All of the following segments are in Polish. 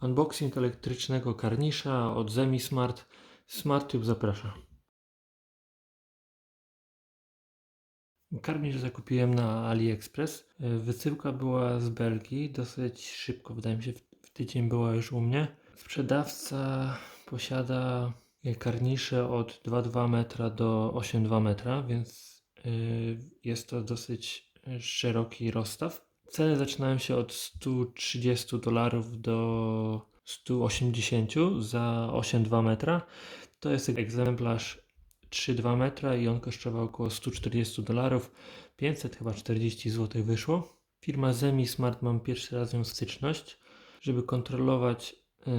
Unboxing elektrycznego karnisza od ZemiSmart. SmartTube zaprasza. Karnisz zakupiłem na AliExpress. Wysyłka była z Belgii, dosyć szybko, wydaje mi się, w tydzień była już u mnie. Sprzedawca posiada karnisze od 2,2 metra do 8,2 metra, więc e, jest to dosyć szeroki rozstaw. Ceny zaczynają się od 130 dolarów do 180 za 8,2 metra. To jest egzemplarz 3,2 metra i on kosztował około 140 dolarów. 500 chyba 40 zł wyszło. Firma Zemi Smart mam pierwszy raz ją styczność. Żeby kontrolować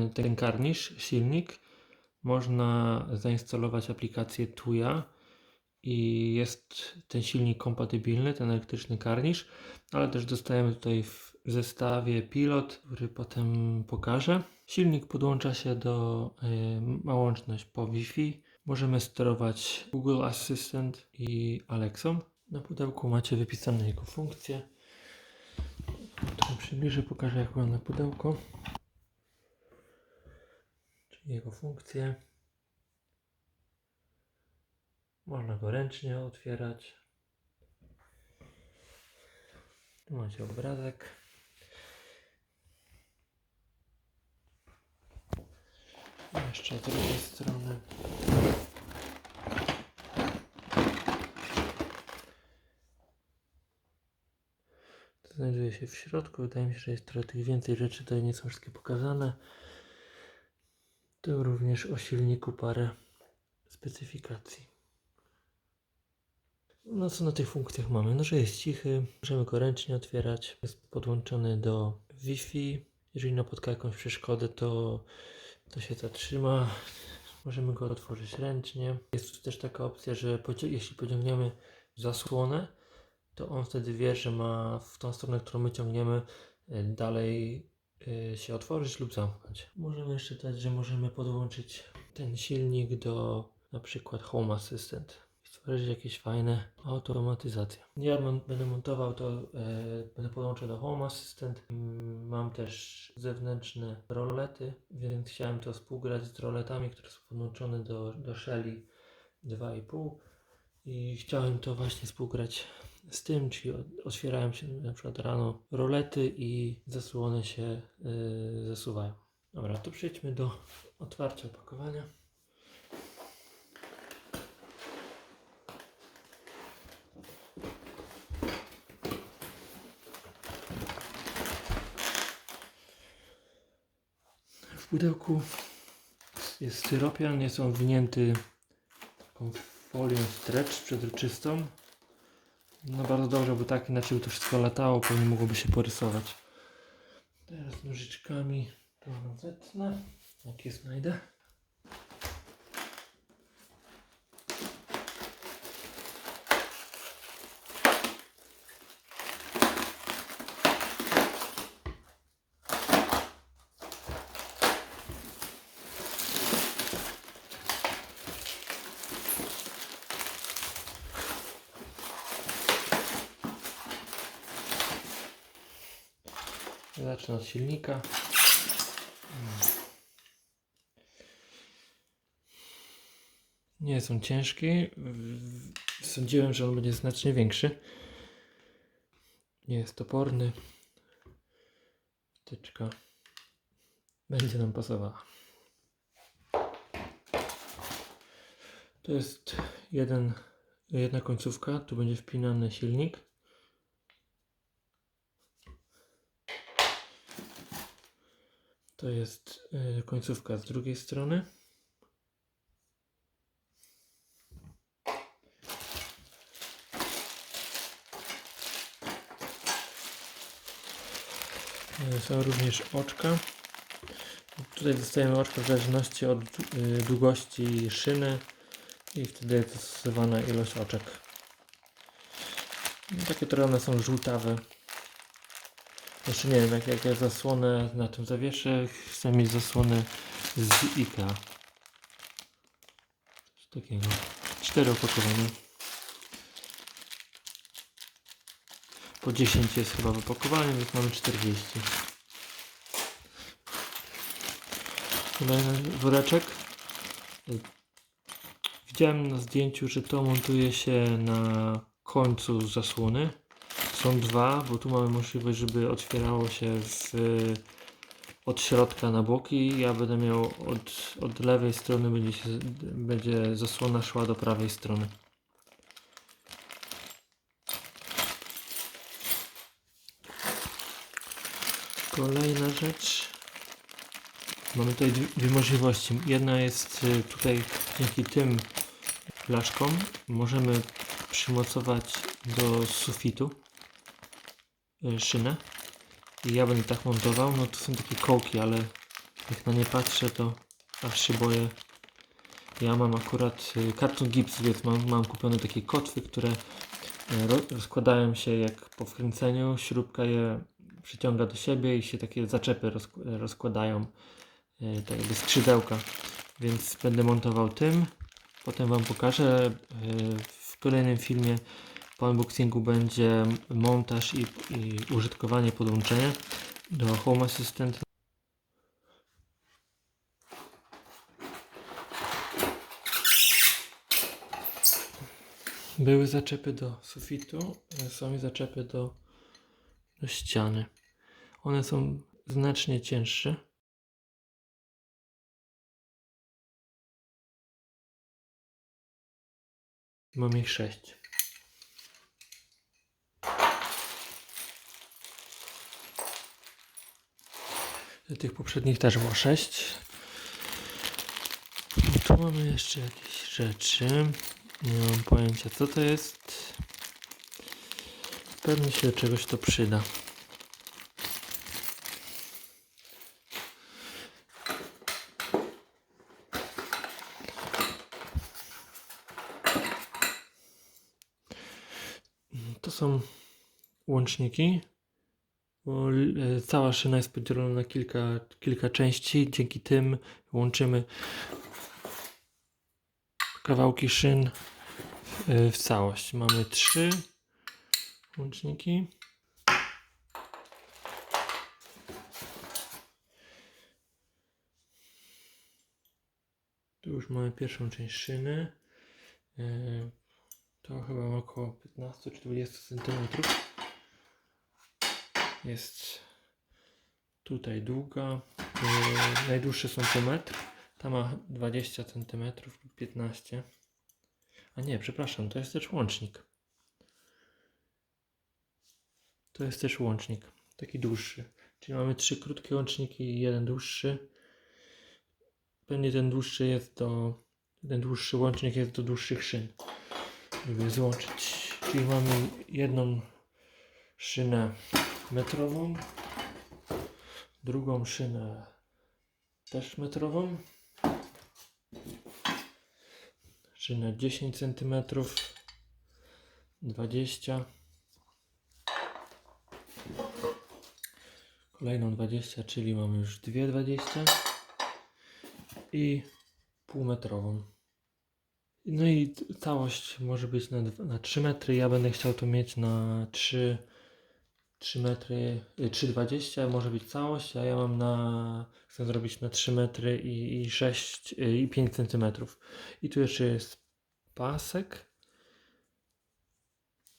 y, ten karnisz, silnik, można zainstalować aplikację Tuya i jest ten silnik kompatybilny, ten elektryczny karnisz, ale też dostajemy tutaj w zestawie pilot, który potem pokażę. Silnik podłącza się do, y, ma łączność po Wi-Fi. Możemy sterować Google Assistant i Alexą. Na pudełku macie wypisane jego funkcje. Trochę przybliżę, pokażę jak wygląda pudełko. Czyli jego funkcje. Można go ręcznie otwierać. Tu macie obrazek. Jeszcze z drugiej strony. To znajduje się w środku. Wydaje mi się, że jest trochę tych więcej rzeczy. Tutaj nie są wszystkie pokazane. Tu również o silniku parę specyfikacji. No co na tych funkcjach mamy? No, że jest cichy, możemy go ręcznie otwierać, jest podłączony do Wi-Fi. Jeżeli napotka jakąś przeszkodę, to, to się zatrzyma. Możemy go otworzyć ręcznie. Jest tu też taka opcja, że jeśli pociągniemy zasłonę, to on wtedy wie, że ma w tą stronę, którą my ciągniemy, y, dalej y, się otworzyć lub zamknąć. Możemy jeszcze dać, że możemy podłączyć ten silnik do na przykład Home Assistant. Stworzyć jakieś fajne automatyzacje. Ja będę montował to, e, będę podłączał do Home Assistant. Mam też zewnętrzne rolety, więc chciałem to współgrać z roletami, które są podłączone do, do Shelly 2,5 i chciałem to właśnie współgrać z tym, czyli otwierają się na przykład rano rolety i zasłony się y, zasuwają. Dobra, to przejdźmy do otwarcia opakowania. Pudełku jest styropian, jest on winięty taką folią stretch przezroczystą. No bardzo dobrze, bo tak inaczej by to wszystko latało, pewnie mogłoby się porysować. Teraz nożyczkami to rozetnę, jakie znajdę. Zacznę od silnika. Nie są ciężkie. Sądziłem, że on będzie znacznie większy. Nie jest toporny. Wtyczka będzie nam pasowała. To jest jeden, jedna końcówka. Tu będzie wpinany silnik. To jest y, końcówka z drugiej strony. Y, Są również oczka. Tutaj dostajemy oczka w zależności od y, długości szyny i wtedy jest dostosowana ilość oczek. Takie one są żółtawe. Jeszcze nie wiem, jak, jak ja zasłonę na tym zawieszę, chcę mieć zasłonę z IKEA. Coś takiego. Cztery opakowania. Po 10 jest chyba w opakowaniu, więc mamy 40. Kolejny woreczek. Widziałem na zdjęciu, że to montuje się na końcu zasłony. Są dwa, bo tu mamy możliwość, żeby otwierało się z, od środka na boki. Ja będę miał od, od lewej strony, będzie, się, będzie zasłona szła do prawej strony. Kolejna rzecz. Mamy tutaj dwie, możliwości. Jedna jest y, tutaj dzięki tym flaszkom możemy przymocować do sufitu y, szynę. I ja będę tak montował. No to są takie kołki, ale jak na nie patrzę, to aż się boję. Ja mam akurat y, karton gips, więc mam, mam kupione takie kotwy, które y, ro- rozkładają się jak po wkręceniu. Śrubka je przyciąga do siebie i się takie zaczepy rozk- rozkładają e, tak jakby skrzydełka. Więc będę montował tym. Potem Wam pokażę. W kolejnym filmie po unboxingu będzie montaż i, i użytkowanie podłączenia do Home Assistant. Były zaczepy do sufitu, e, są i zaczepy do, do ściany. One są znacznie cięższe. Mam ich sześć. Tych poprzednich też było sześć. Tu mamy jeszcze jakieś rzeczy. Nie mam pojęcia co to jest. Pewnie się do czegoś to przyda. To są łączniki. E, cała szyna jest podzielona na kilka, kilka części. Dzięki tym łączymy kawałki szyn e, w całość. Mamy trzy łączniki. Tu już mamy pierwszą część szyny. E, To chyba około 15 czy 20 cm. Jest tutaj długa. E, Najdłuższe są po metr. Ta ma 20 cm lub 15 A nie, przepraszam, to jest też łącznik. To jest też łącznik, taki dłuższy. Czyli mamy trzy krótkie łączniki i jeden dłuższy. Pewnie ten dłuższy jest do. Ten dłuższy łącznik jest do dłuższych szyn. Żeby złączyć. Czyli mamy jedną szynę metrową, drugą szynę też metrową, szynę 10 cm, 20 kolejną 20, czyli mamy już dwie 20 i półmetrową. No i całość może być na, na 3 metry. Ja będę chciał to mieć na 3, 3 metry, y, 3,20 może być całość, a ja mam na, chcę zrobić na 3 metry i, i 6 y, i 5 centymetrów. I tu jeszcze jest pasek.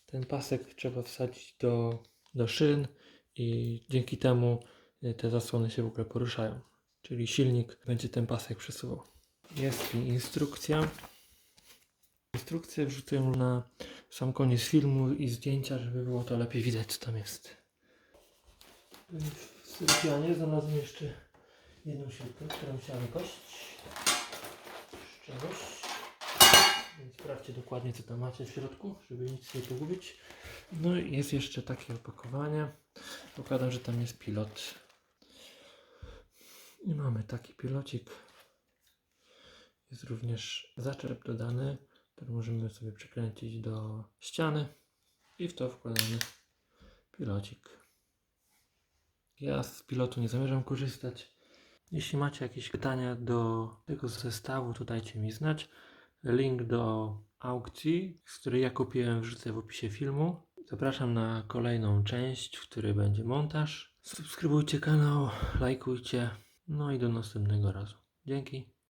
Ten pasek trzeba wsadzić do, do szyn i dzięki temu y, te zasłony się w ogóle poruszają. Czyli silnik będzie ten pasek przesuwał. Jest instrukcja. Instrukcję wrzucę na sam koniec filmu i zdjęcia, żeby było to lepiej widać, co tam jest. W sypialni znalazłem jeszcze jedną śrubkę, którą chciałem kość z czegoś. Więc sprawdźcie dokładnie, co tam macie w środku, żeby nic nie pogubić. No i jest jeszcze takie opakowanie. Pokładam, że tam jest pilot. I mamy taki pilocik. Jest również zaczep dodany, który możemy sobie przykręcić do ściany i w to wkładamy pilocik. Ja z pilotu nie zamierzam korzystać. Jeśli macie jakieś pytania do tego zestawu, to dajcie mi znać. Link do aukcji, z której ja kupiłem, wrzucę w opisie filmu. Zapraszam na kolejną część, w której będzie montaż. Subskrybujcie kanał, lajkujcie. No i do następnego razu. Dzięki.